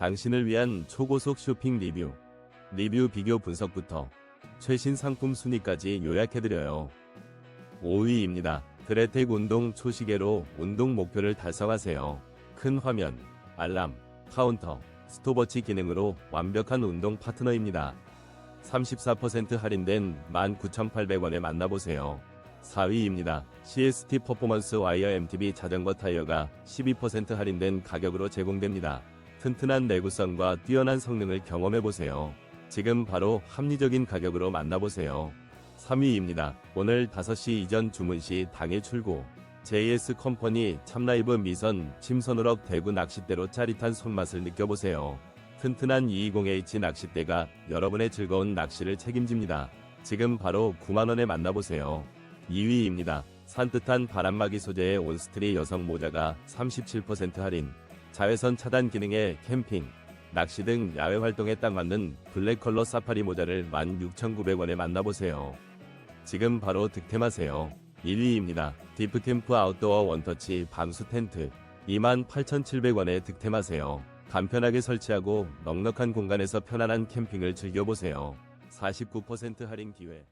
당신을 위한 초고속 쇼핑 리뷰, 리뷰 비교 분석부터 최신 상품 순위까지 요약해드려요. 5위입니다. 드레텍 운동 초시계로 운동 목표를 달성하세요. 큰 화면, 알람, 카운터, 스톱워치 기능으로 완벽한 운동 파트너입니다. 34% 할인된 19,800원에 만나보세요. 4위입니다. CST 퍼포먼스 와이어 MTB 자전거 타이어가 12% 할인된 가격으로 제공됩니다. 튼튼한 내구성과 뛰어난 성능을 경험해보세요. 지금 바로 합리적인 가격으로 만나보세요. 3위입니다. 오늘 5시 이전 주문 시 당일 출고. JS 컴퍼니 참라이브 미선 침선우럭 대구 낚싯대로 짜릿한 손맛을 느껴보세요. 튼튼한 220H 낚싯대가 여러분의 즐거운 낚시를 책임집니다. 지금 바로 9만원에 만나보세요. 2위입니다. 산뜻한 바람막이 소재의 온스트리 여성 모자가 37% 할인. 자외선 차단 기능의 캠핑, 낚시 등 야외 활동에 딱 맞는 블랙 컬러 사파리 모자를 16,900원에 만나보세요. 지금 바로 득템하세요. 1위입니다. 디프캠프 아웃도어 원터치 방수 텐트 28,700원에 득템하세요. 간편하게 설치하고 넉넉한 공간에서 편안한 캠핑을 즐겨보세요. 49% 할인 기회.